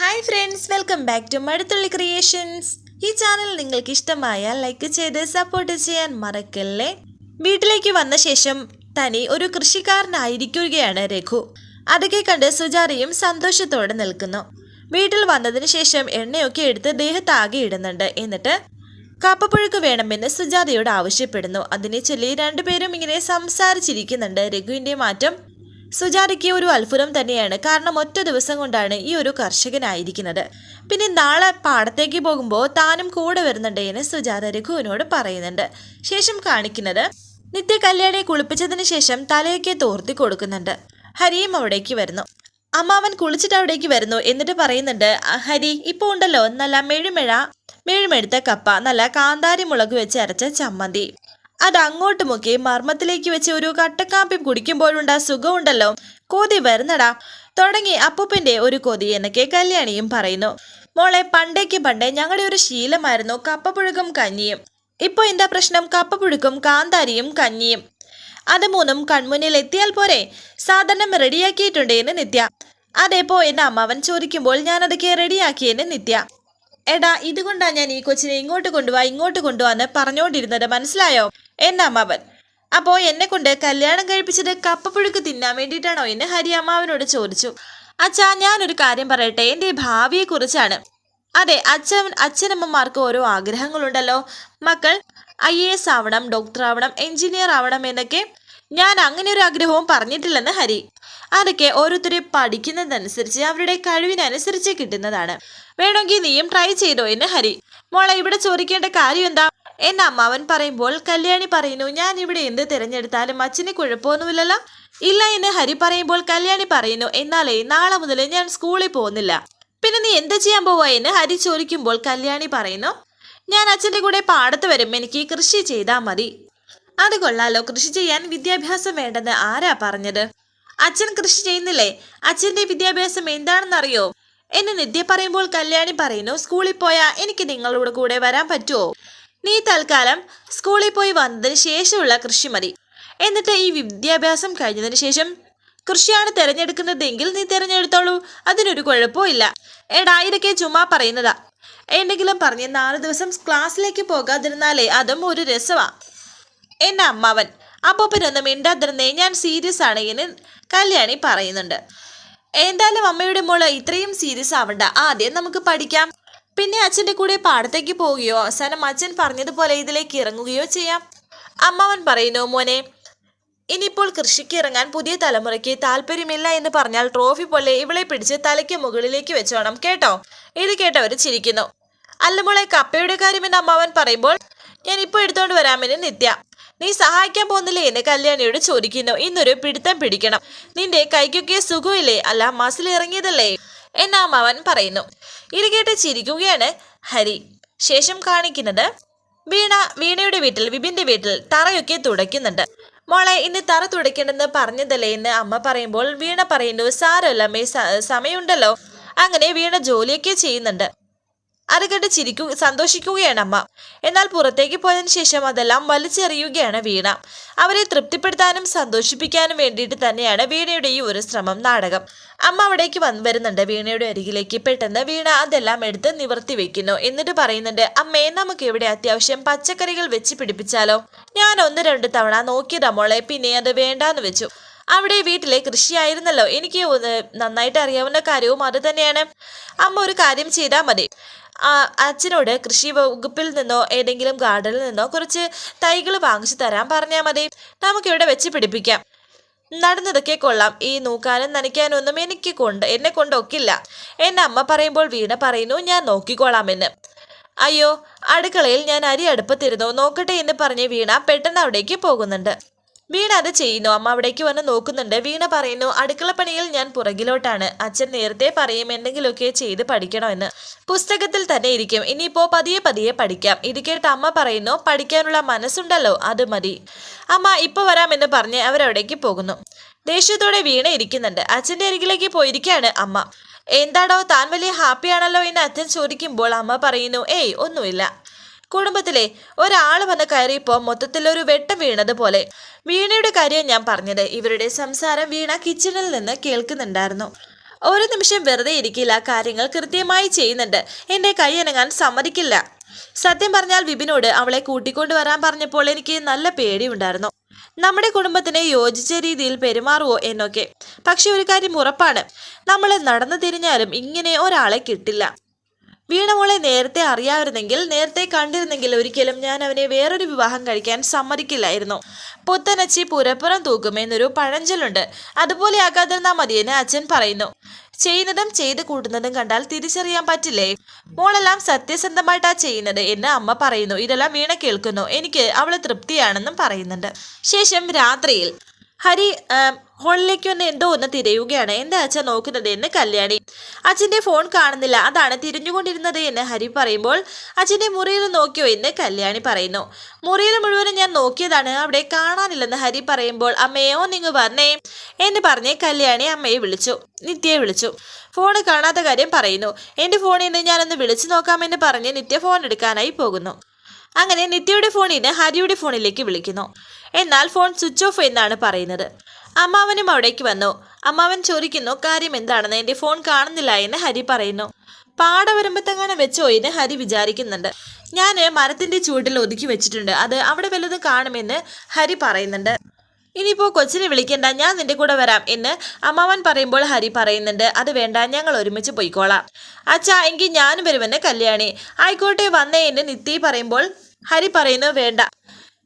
Hi friends welcome back to Maduthulli creations ഈ channel നിങ്ങൾക്ക് ഇഷ്ടമായാൽ ലൈക്ക് ചെയ്ത് സപ്പോർട്ട് ചെയ്യാൻ മറക്കല്ലേ? വീട്ടിലേക്ക് വന്ന ശേഷം തനി ഒരു കൃഷിക്കാരനായിരിക്കുകയാണ് രഘു. അതൊക്കെ കണ്ട് സുജാതയും സന്തോഷത്തോടെ നിൽക്കുന്നു. വീട്ടിൽ വന്നതിന് ശേഷം എണ്ണയൊക്കെ എടുത്ത് ദേഹത്താകെ ഇടുന്നുണ്ട്. എന്നിട്ട് കപ്പപ്പുഴുക്ക് വേണമെന്ന് സുജാതയോട് ആവശ്യപ്പെടുന്നു. അതിനെ ചൊല്ലി രണ്ടുപേരും ഇങ്ങനെ സംസാരിച്ചിരിക്കുന്നുണ്ട്. രഘുവിന്റെ മാറ്റം സുജാതയ്ക്ക് ഒരു അത്ഭുതം തന്നെയാണ്. കാരണം ഒറ്റ ദിവസം കൊണ്ടാണ് ഈ ഒരു കർഷകനായിരിക്കുന്നത്. പിന്നെ നാളെ പാടത്തേക്ക് പോകുമ്പോൾ താനും കൂടെ വരുന്നുണ്ട് എന്ന് സുജാത രഘുവിനോട് പറയുന്നുണ്ട്. ശേഷം കാണിക്കുന്നത് നിത്യ കല്യാണിയെ കുളിപ്പിച്ചതിന് ശേഷം തലയൊക്കെ തോർത്തി കൊടുക്കുന്നുണ്ട്. ഹരിയും അവിടേക്ക് വരുന്നു. അമ്മാവൻ കുളിച്ചിട്ട് അവിടേക്ക് വരുന്നു എന്നിട്ട് പറയുന്നുണ്ട് "ആ, ഹരി ഇപ്പോൾ ഉണ്ടല്ലോ. നല്ല മെഴുമെഴ മെഴുമെടുത്ത കപ്പ നല്ല കാന്താരി മുളക് വെച്ച് അരച്ച ചമ്മന്തി. അത് അങ്ങോട്ട് മുക്കി മർമ്മത്തിലേക്ക് വെച്ച് ഒരു കട്ടക്കാപ്പി കുടിക്കുമ്പോഴുണ്ട് സുഖമുണ്ടല്ലോ. കൊതി വരുന്നടാ. തുടങ്ങി അപ്പൂപ്പന്റെ ഒരു കൊതി എന്നൊക്കെ കല്യാണിയും പറയുന്നു. മോളെ പണ്ടേക്ക് പണ്ടേ ഞങ്ങളുടെ ഒരു ശീലമായിരുന്നു കപ്പപ്പുഴുക്കും കഞ്ഞിയും. ഇപ്പോൾ എന്താ പ്രശ്നം? കപ്പപ്പുഴുക്കും കാന്താരിയും കഞ്ഞിയും. അത് മൂന്നും കൺമുന്നിൽ എത്തിയാൽ പോരെ? സാധനം റെഡിയാക്കിയിട്ടുണ്ട് എന്ന് നിത്യ. അതേപ്പോ എന്റെ അമ്മാവൻ ചോദിക്കുമ്പോൾ ഞാൻ അതൊക്കെ റെഡിയാക്കിയെന്ന് നിത്യ. എടാ ഇതുകൊണ്ടാ ഞാൻ ഈ കൊച്ചിനെ ഇങ്ങോട്ട് കൊണ്ടുപോവാ ഇങ്ങോട്ട് കൊണ്ടുപോവാന്ന് പറഞ്ഞുകൊണ്ടിരുന്നത് മനസ്സിലായോ? എന്ന അമ്മാവൻ അപ്പോ എന്നെ കൊണ്ട് കല്യാണം കഴിപ്പിച്ചത് കപ്പപ്പുഴുക്ക് തിന്നാൻ വേണ്ടിയിട്ടാണോ എന്ന് ഹരി അമ്മാവനോട് ചോദിച്ചു. അച്ഛാ ഞാനൊരു കാര്യം പറയട്ടെ. എന്റെ ഭാവിയെ കുറിച്ചാണ് അതെ അച്ഛൻ അച്ഛനമ്മമാർക്ക് ഓരോ ആഗ്രഹങ്ങളുണ്ടല്ലോ. മക്കൾ ഐ എ എസ് ആവണം ഡോക്ടർ ആവണം എഞ്ചിനീയർ ആവണം എന്നൊക്കെ ഞാൻ അങ്ങനെ ഒരു ആഗ്രഹവും പറഞ്ഞിട്ടില്ലെന്ന് ഹരി. അതൊക്കെ ഓരോരുത്തരെ പഠിക്കുന്നതനുസരിച്ച് അവരുടെ കഴിവിനനുസരിച്ച് കിട്ടുന്നതാണ്. വേണമെങ്കിൽ നീയും ട്രൈ ചെയ്തോ എന്ന് ഹരി. മോളെ ഇവിടെ ചോദിക്കേണ്ട കാര്യം എന്താ? എന്ന അമ്മാവൻ പറയുമ്പോൾ കല്യാണി പറയുന്നു ഞാൻ ഇവിടെ എന്ത് തിരഞ്ഞെടുത്താലും അച്ഛന് കുഴപ്പമൊന്നുമില്ലല്ലോ? ഇല്ല എന്ന് ഹരി പറയുമ്പോൾ കല്യാണി പറയുന്നു എന്നാലേ നാളെ മുതൽ ഞാൻ സ്കൂളിൽ പോകുന്നില്ല. പിന്നെ നീ എന്ത് ചെയ്യാൻ പോവാ? എന്ന് ഹരി ചോദിക്കുമ്പോൾ കല്യാണി പറയുന്നു ഞാൻ അച്ഛന്റെ കൂടെ പാടത്ത് വരും എനിക്ക് കൃഷി ചെയ്താൽ മതി. അത് കൊള്ളാലോ കൃഷി ചെയ്യാൻ വിദ്യാഭ്യാസം വേണ്ടെന്ന് ആരാ പറഞ്ഞത്? അച്ഛൻ കൃഷി ചെയ്യുന്നില്ലേ? അച്ഛന്റെ വിദ്യാഭ്യാസം എന്താണെന്നറിയോ? എന്നെ നിത്യ പറയുമ്പോൾ കല്യാണി പറയുന്നു സ്കൂളിൽ പോയാൽ എനിക്ക് നിങ്ങളുടെ കൂടെ വരാൻ പറ്റുമോ നീ തൽക്കാലം സ്കൂളിൽ പോയി വന്നതിന് ശേഷമുള്ള കൃഷി മതി. എന്നിട്ട് ഈ വിദ്യാഭ്യാസം കഴിഞ്ഞതിന് ശേഷം കൃഷിയാണ് തിരഞ്ഞെടുക്കുന്നതെങ്കിൽ നീ തിരഞ്ഞെടുത്തോളൂ. അതിനൊരു കുഴപ്പമില്ല എടാ ഇതൊക്കെ ചുമ്മാ പറയുന്നതാ. എന്തെങ്കിലും പറഞ്ഞ് നാല് ദിവസം ക്ലാസ്സിലേക്ക് പോകാതിരുന്നാലേ അതും ഒരു രസമാ എന്റെ അമ്മാവൻ അപ്പൂപ്പനൊന്നും മിണ്ടാതിരുന്നേ ഞാൻ സീരിയസ് ആണ് എന്ന് കല്യാണി പറയുന്നുണ്ട്. എന്തായാലും അമ്മയുടെ മോൾ ഇത്രയും സീരിയസ് ആവണ്ട. ആദ്യം നമുക്ക് പഠിക്കാം. പിന്നെ അച്ഛന്റെ കൂടെ പാടത്തേക്ക് പോവുകയോ അവസാനം അച്ഛൻ പറഞ്ഞതുപോലെ ഇതിലേക്ക് ഇറങ്ങുകയോ ചെയ്യാം. അമ്മാവൻ പറയുന്നു മോനെ ഇനിയിപ്പോൾ കൃഷിക്ക് ഇറങ്ങാൻ പുതിയ തലമുറയ്ക്ക് താല്പര്യമില്ല എന്ന് പറഞ്ഞാൽ ട്രോഫി പോലെ ഇവളെ പിടിച്ച് തലയ്ക്ക് മുകളിലേക്ക് വെച്ചോണം കേട്ടോ? ഇത് കേട്ടവർ ചിരിക്കുന്നു. അല്ല മോളെ കപ്പയുടെ കാര്യം എന്ന് അമ്മാവൻ പറയുമ്പോൾ ഞാൻ ഇപ്പോൾ എടുത്തോണ്ട് വരാമെന്ന് നിത്യ. നീ സഹായിക്കാൻ പോകുന്നില്ലേ എന്ന് കല്യാണിയോട് ചോദിക്കുന്നു. ഇന്നൊരു പിടുത്തം പിടിക്കണം. നിന്റെ കൈക്കൊക്കെ സുഖമില്ലേ? അല്ല മസിൽ ഇറങ്ങിയതല്ലേ? എന്ന് അമ്മാവൻ പറയുന്നു. ഇത് കേട്ട് ചിരിക്കുകയാണ് ഹരി. ശേഷം കാണിക്കുന്നത് വീണ വീണയുടെ വീട്ടിൽ വിപിന്റെ വീട്ടിൽ തറയൊക്കെ തുടയ്ക്കുന്നുണ്ട്. മോളെ ഇന്ന് തറ തുടയ്ക്കണമെന്ന് പറഞ്ഞതല്ലേ എന്ന് അമ്മ പറയുമ്പോൾ വീണ പറയുന്നു സാരമല്ല അമ്മേ സമയമുണ്ടല്ലോ. അങ്ങനെ വീണ ജോലിയൊക്കെ ചെയ്യുന്നുണ്ട്. അത് കണ്ട് ചിരിക്കു സന്തോഷിക്കുകയാണ് അമ്മ. എന്നാൽ പുറത്തേക്ക് പോയതിനു ശേഷം അതെല്ലാം വലിച്ചെറിയുകയാണ് വീണ. അവരെ തൃപ്തിപ്പെടുത്താനും സന്തോഷിപ്പിക്കാനും വേണ്ടിയിട്ട് തന്നെയാണ് വീണയുടെ ഈ ഒരു ശ്രമം നാടകം. അമ്മ അവിടേക്ക് വന്ന് വരുന്നുണ്ട്. വീണയുടെ അരികിലേക്ക് പെട്ടെന്ന് വീണ അതെല്ലാം എടുത്ത് നിവർത്തി വെക്കുന്നു. എന്നിട്ട് പറയുന്നുണ്ട് അമ്മേ നമുക്ക് ഇവിടെ അത്യാവശ്യം പച്ചക്കറികൾ വെച്ച് പിടിപ്പിച്ചാലോ? ഞാൻ ഒന്ന് രണ്ട് തവണ നോക്കിയതാ മോളെ പിന്നെ അത് വേണ്ടാന്ന് വെച്ചു. അവിടെ വീട്ടിലെ കൃഷിയായിരുന്നല്ലോ. എനിക്ക് നന്നായിട്ട് അറിയാവുന്ന കാര്യവും അത് തന്നെയാണ്. അമ്മ ഒരു കാര്യം ചെയ്താൽ മതി. അച്ഛനോട് കൃഷി വകുപ്പിൽ നിന്നോ ഏതെങ്കിലും ഗാർഡനിൽ നിന്നോ കുറച്ച് തൈകൾ വാങ്ങിച്ചു തരാൻ പറഞ്ഞാൽ മതി. നമുക്കിവിടെ വെച്ച് പിടിപ്പിക്കാം. നടന്നതൊക്കെ കൊള്ളാം. ഈ നൂക്കാനും നനയ്ക്കാനൊന്നും എനിക്ക് കൊണ്ട് എന്നെ കൊണ്ടൊക്കില്ല. എന്റെ അമ്മ പറയുമ്പോൾ വീണ പറയുന്നു ഞാൻ നോക്കിക്കോളാമെന്ന്. അയ്യോ അടുക്കളയിൽ ഞാൻ അരി അടുപ്പത്തിരുന്നു. നോക്കട്ടെ എന്ന് പറഞ്ഞ് വീണ പെട്ടെന്ന് അവിടേക്ക് പോകുന്നുണ്ട്. വീണ അത് ചെയ്യുന്നു. അമ്മ അവിടേക്ക് വന്ന് നോക്കുന്നുണ്ട്. വീണ പറയുന്നു അടുക്കളപ്പണിയിൽ ഞാൻ പുറകിലോട്ടാണ്. അച്ഛൻ നേരത്തെ പറയും എന്തെങ്കിലുമൊക്കെ ചെയ്ത് പഠിക്കണമെന്ന്. പുസ്തകത്തിൽ തന്നെ ഇരിക്കും. ഇനിയിപ്പോ പതിയെ പതിയെ പഠിക്കാം. ഇത് കേട്ട് അമ്മ പറയുന്നു പഠിക്കാനുള്ള മനസ്സുണ്ടല്ലോ അത് മതി. അമ്മ ഇപ്പൊ വരാമെന്ന് പറഞ്ഞ് അവരവിടേക്ക് പോകുന്നു. ദേഷ്യത്തോടെ വീണ ഇരിക്കുന്നുണ്ട്. അച്ഛന്റെ അരികിലേക്ക് പോയിരിക്കുകയാണ് അമ്മ. എന്താടോ താൻ വലിയ ഹാപ്പിയാണല്ലോ എന്ന് അച്ഛൻ ചോദിക്കുമ്പോൾ അമ്മ പറയുന്നു ഏയ് ഒന്നുമില്ല. കുടുംബത്തിലെ ഒരാൾ വന്ന് കയറിയപ്പോൾ മൊത്തത്തിൽ ഒരു വെട്ടം വീണതുപോലെ വീണയുടെ കാര്യം ഞാൻ പറഞ്ഞത് ഇവരുടെ സംസാരം വീണ കിച്ചണിൽ നിന്ന് കേൾക്കുന്നുണ്ടായിരുന്നു. ഒരു നിമിഷം വെറുതെ ഇരിക്കില്ല. കാര്യങ്ങൾ കൃത്യമായി ചെയ്യുന്നുണ്ട്. എന്റെ കൈ അനങ്ങാൻ സമ്മതിക്കില്ല. സത്യം പറഞ്ഞാൽ വിപിനോട് അവളെ കൂട്ടിക്കൊണ്ടു വരാൻ പറഞ്ഞപ്പോൾ എനിക്ക് നല്ല പേടിയുണ്ടായിരുന്നു. നമ്മുടെ കുടുംബത്തിനെ യോജിച്ച രീതിയിൽ പെരുമാറുവോ എന്നൊക്കെ. പക്ഷെ ഒരു കാര്യം ഉറപ്പാണ്. നമ്മൾ നടന്നു തിരിഞ്ഞാലും ഇങ്ങനെ ഒരാളെ കിട്ടില്ല. വീണമോളെ നേരത്തെ അറിയാമായിരുന്നെങ്കിൽ നേരത്തെ കണ്ടിരുന്നെങ്കിൽ ഒരിക്കലും ഞാൻ അവനെ വേറൊരു വിവാഹം കഴിക്കാൻ സമ്മതിക്കില്ലായിരുന്നു. പുത്തനച്ചി പുരപ്പുറം തൂക്കുമെന്നൊരു പഴഞ്ചൊല്ലുണ്ട്. അതുപോലെ ആകാതിരുന്ന മതിയെന്ന് അച്ഛൻ പറയുന്നു. ചെയ്യുന്നതും ചെയ്ത് കൂട്ടുന്നതും കണ്ടാൽ തിരിച്ചറിയാൻ പറ്റില്ലേ? മോളെല്ലാം സത്യസന്ധമായിട്ടാ ചെയ്യുന്നത് എന്ന് അമ്മ പറയുന്നു. ഇതെല്ലാം വീണ കേൾക്കുന്നു. എനിക്ക് അവൾ തൃപ്തിയാണെന്നും പറയുന്നുണ്ട്. ശേഷം രാത്രിയിൽ ഹരി ഹോളിലേക്ക് വന്ന് എന്തോ ഒന്ന് തിരയുകയാണ്. എന്താ അച്ഛൻ നോക്കുന്നത് എന്ന് കല്യാണി. അച്ഛന്റെ ഫോൺ കാണുന്നില്ല. അതാണ് തിരിഞ്ഞുകൊണ്ടിരുന്നത് എന്ന് ഹരി പറയുമ്പോൾ അച്ഛന്റെ മുറിയിൽ നോക്കിയോ എന്ന് കല്യാണി പറയുന്നു. മുറിയിൽ മുഴുവനും ഞാൻ നോക്കിയതാണ്. അവിടെ കാണാനില്ലെന്ന് ഹരി പറയുമ്പോൾ അമ്മയോ നിങ്ങൾ വന്നേ എന്ന് പറഞ്ഞ് കല്യാണി അമ്മയെ വിളിച്ചു. നിത്യയെ വിളിച്ചു. ഫോൺ കാണാത്ത കാര്യം പറയുന്നു. എന്റെ ഫോണിൽ നിന്ന് ഞാനൊന്ന് വിളിച്ചു നോക്കാമെന്ന് പറഞ്ഞ് നിത്യ ഫോൺ എടുക്കാനായി പോകുന്നു. അങ്ങനെ നിത്യയുടെ ഫോണിൽ ഹരിയുടെ ഫോണിലേക്ക് വിളിക്കുന്നു. എന്നാൽ ഫോൺ സ്വിച്ച് ഓഫ് എന്നാണ് പറയുന്നത്. അമ്മാവനും അവിടേക്ക് വന്നു. അമ്മാവൻ ചോദിക്കുന്നു കാര്യം എന്താണെന്ന്? എന്റെ ഫോൺ കാണുന്നില്ല എന്ന് ഹരി പറയുന്നു. പാടവരമ്പത്തെങ്ങാനും വെച്ചോ എന്ന് ഹരി വിചാരിക്കുന്നുണ്ട്. ഞാൻ മരത്തിന്റെ ചൂട്ടിൽ ഒതുക്കി വെച്ചിട്ടുണ്ട്. അത് അവിടെ വല്ലതും കാണുമെന്ന് ഹരി പറയുന്നുണ്ട്. ഇനിയിപ്പോ കൊച്ചിനെ വിളിക്കണ്ട ഞാൻ നിന്റെ കൂടെ വരാം എന്ന് അമ്മാവൻ പറയുമ്പോൾ ഹരി പറയുന്നുണ്ട് അത് വേണ്ട ഞങ്ങൾ ഒരുമിച്ച് പോയിക്കോളാം. അച്ഛാ എങ്കിൽ ഞാനും വരുമെന്ന് കല്യാണി. ആയിക്കോട്ടെ വന്നേ എന്ന് നിത്തി പറയുമ്പോൾ ഹരി പറയുന്നു വേണ്ട.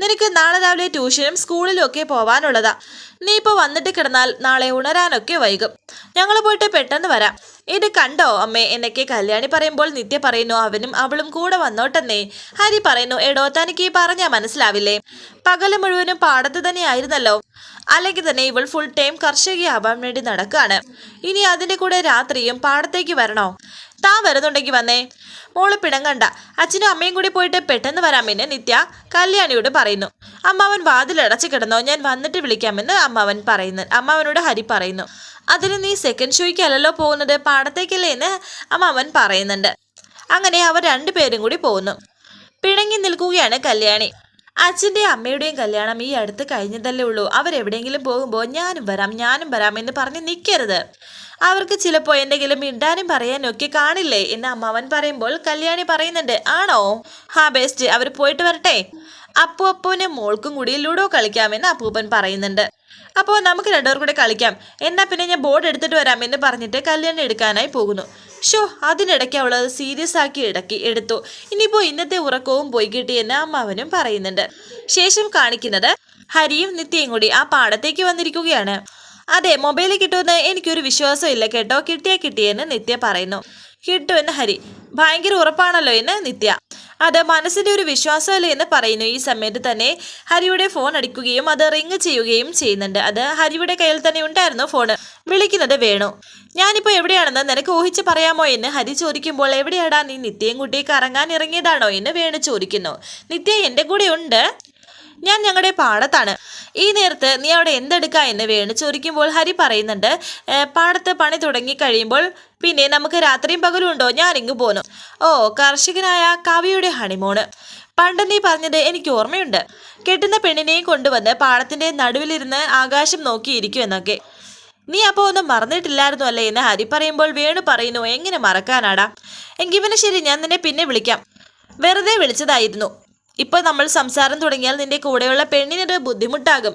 നിനക്ക് നാളെ രാവിലെ ട്യൂഷനും സ്കൂളിലും ഒക്കെ പോവാനുള്ളതാ. നീ ഇപ്പോൾ വന്നിട്ട് കിടന്നാൽ നാളെ ഉണരാനൊക്കെ വൈകും. ഞങ്ങൾ പോയിട്ട് പെട്ടെന്ന് വരാം. ഇത് കണ്ടോ? അമ്മേ എന്നൊക്കെ കല്യാണി പറയുമ്പോൾ നിത്യ പറയുന്നു അവനും അവളും കൂടെ വന്നോട്ടെന്നേ. ഹരി പറയുന്നു എടോ തനിക്ക് ഈ പറഞ്ഞാൽ മനസ്സിലാവില്ലേ? പകൽ മുഴുവനും പാടത്ത് തന്നെയായിരുന്നല്ലോ. അല്ലെങ്കിൽ തന്നെ ഇവൾ ഫുൾ ടൈം കർഷകയാവാൻ വേണ്ടി നടക്കുകയാണ് ഇനി അതിന്റെ കൂടെ രാത്രിയും പാടത്തേക്ക് വരണോ? താൻ വരുന്നുണ്ടെങ്കിൽ വന്നേ. മോൾ പിണങ്ങണ്ട അച്ഛനും അമ്മയും കൂടി പോയിട്ട് പെട്ടെന്ന് വരാമെന്ന് നിത്യ കല്യാണിയോട് പറയുന്നു. അമ്മാവൻ വാതിലടച്ച് കിടന്നോ ഞാൻ വന്നിട്ട് വിളിക്കാമെന്ന് അമ്മാവൻ പറയുന്നു. അമ്മാവനോട് ഹരി പറയുന്നു. അതിന് നീ സെക്കൻഡ് ഷോയ്ക്ക് അല്ലല്ലോ പോകുന്നത്? പാടത്തേക്കല്ലേ എന്ന് അമ്മാവൻ പറയുന്നുണ്ട്. അങ്ങനെ അവർ രണ്ടുപേരും കൂടി പോകുന്നു. പിണങ്ങി നിൽക്കുകയാണ് കല്യാണി. അച്ഛന്റെയും അമ്മയുടെയും കല്യാണം ഈ അടുത്ത് കഴിഞ്ഞതല്ലേ ഉള്ളൂ. അവരെവിടെയെങ്കിലും പോകുമ്പോൾ ഞാനും വരാം ഞാനും വരാം എന്ന് പറഞ്ഞ് നിൽക്കരുത് അവർക്ക് ചിലപ്പോൾ എന്തെങ്കിലും മിണ്ടാനും പറയാനൊക്കെ കാണില്ലേ എന്ന് അമ്മാവൻ പറയുമ്പോൾ കല്യാണി പറയുന്നുണ്ട് ആണോ? ഹാ ബെസ്റ്റ്. അവർ പോയിട്ട് വരട്ടെ. അപ്പു അപ്പുവിന് മോൾക്കും കൂടി ലുഡോ കളിക്കാമെന്ന് അപ്പൂപ്പൻ പറയുന്നുണ്ട്. അപ്പോൾ നമുക്ക് രണ്ടുപേർ കൂടെ കളിക്കാം. എന്നാ പിന്നെ ഞാൻ ബോർഡ് എടുത്തിട്ട് വരാം എന്ന് പറഞ്ഞിട്ട് കല്യാണം എടുക്കാനായി പോകുന്നു. ഷോ അതിനിടയ്ക്ക് അവൾ അത് സീരിയസ് ആക്കി ഇടക്കി എടുത്തു. ഇനിയിപ്പോൾ ഇന്നത്തെ ഉറക്കവും പോയി കിട്ടിയെന്ന് അമ്മാവനും പറയുന്നുണ്ട്. ശേഷം കാണിക്കുന്നത് ഹരിയും നിത്യയും കൂടി ആ പാടത്തേക്ക് വന്നിരിക്കുകയാണ്. അതെ മൊബൈൽ കിട്ടുമെന്ന് എനിക്കൊരു വിശ്വാസം ഇല്ല കേട്ടോ. കിട്ടിയാ കിട്ടിയെന്ന് നിത്യ പറയുന്നു. കിട്ടുമെന്ന് ഹരി. ഭയങ്കര ഉറപ്പാണല്ലോ എന്ന് നിത്യ. അത് മനസ്സിന്റെ ഒരു വിശ്വാസമല്ലേ എന്ന് പറയുന്നു. ഈ സമയത്ത് തന്നെ ഹരിയുടെ ഫോൺ അടിക്കുകയും അത് റിങ് ചെയ്യുകയും ചെയ്യുന്നുണ്ട്. അത് ഹരിയുടെ കയ്യിൽ തന്നെ ഉണ്ടായിരുന്നു ഫോൺ വിളിക്കുന്നത് വേണു. ഞാനിപ്പോൾ എവിടെയാണെന്ന് നിനക്ക് ഊഹിച്ച് പറയാമോ എന്ന് ഹരി ചോദിക്കുമ്പോൾ എവിടെയാടാ നീ നിത്യയും കുട്ടി കറങ്ങാൻ ഇറങ്ങിയതാണോ എന്ന് വേണു ചോദിക്കുന്നു. നിത്യ എന്റെ കൂടെ ഉണ്ട്. ഞാൻ ഞങ്ങളുടെ പാടത്താണ്. ഈ നേരത്ത് നീ അവിടെ എന്തെടുക്കാ എന്ന് വേണു ചോദിക്കുമ്പോൾ ഹരി പറയുന്നുണ്ട് "ഏ, പാടത്ത് പണി തുടങ്ങി കഴിയുമ്പോൾ പിന്നെ നമുക്ക് രാത്രിയും പകലും ഉണ്ടോ? ഞാൻ ഇങ്ങ് പോന്നു. ഓ കർഷകനായ കവിയുടെ ഹണിമൂണ് പണ്ട് നീ പറഞ്ഞത് എനിക്ക് ഓർമ്മയുണ്ട്. കെട്ടുന്ന പെണ്ണിനെയും കൊണ്ടുവന്ന് പാടത്തിന്റെ നടുവിലിരുന്ന് ആകാശം നോക്കിയിരിക്കും എന്നൊക്കെ. നീ അപ്പോൾ ഒന്നും മറന്നിട്ടില്ലായിരുന്നു അല്ലേ? എന്ന് ഹരി പറയുമ്പോൾ വേണു പറയുന്നു എങ്ങനെ മറക്കാനാടാ? എങ്കിൽ പിന്നെ ശരി ഞാൻ നിന്നെ പിന്നെ വിളിക്കാം. വെറുതെ വിളിച്ചതായിരുന്നു. ഇപ്പൊ നമ്മൾ സംസാരം തുടങ്ങിയാൽ നിന്റെ കൂടെയുള്ള പെണ്ണിനൊരു ബുദ്ധിമുട്ടാകും.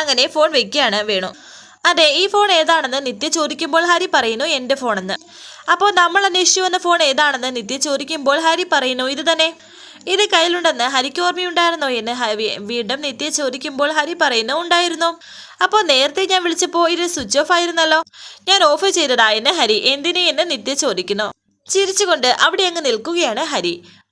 അങ്ങനെ ഫോൺ വെക്കുകയാണ് വേണു. അതെ ഈ ഫോൺ ഏതാണെന്ന് നിത്യ ചോദിക്കുമ്പോൾ ഹരി പറയുന്നു എന്റെ ഫോണെന്ന്. അപ്പോൾ നമ്മൾ അന്വേഷിച്ചു വന്ന ഫോൺ ഏതാണെന്ന് നിത്യ ചോദിക്കുമ്പോൾ ഹരി പറയുന്നു ഇത് തന്നെ. ഇത് കയ്യിലുണ്ടെന്ന് ഹരിക്ക് ഓർമ്മയുണ്ടായിരുന്നോ എന്ന് വീണ്ടും നിത്യ ചോദിക്കുമ്പോൾ ഹരി പറയുന്നു ഉണ്ടായിരുന്നു. അപ്പോൾ നേരത്തെ ഞാൻ വിളിച്ചപ്പോൾ ഇത് സ്വിച്ച് ഓഫ് ആയിരുന്നല്ലോ. ഞാൻ ഓഫ് ചെയ്തതാ എന്ന് ഹരി എന്തിനെ എന്ന് നിത്യ ചോദിക്കുന്നു. ചിരിച്ചുകൊണ്ട് അവിടെ അങ്ങ് നിൽക്കുകയാണ് ഹരി.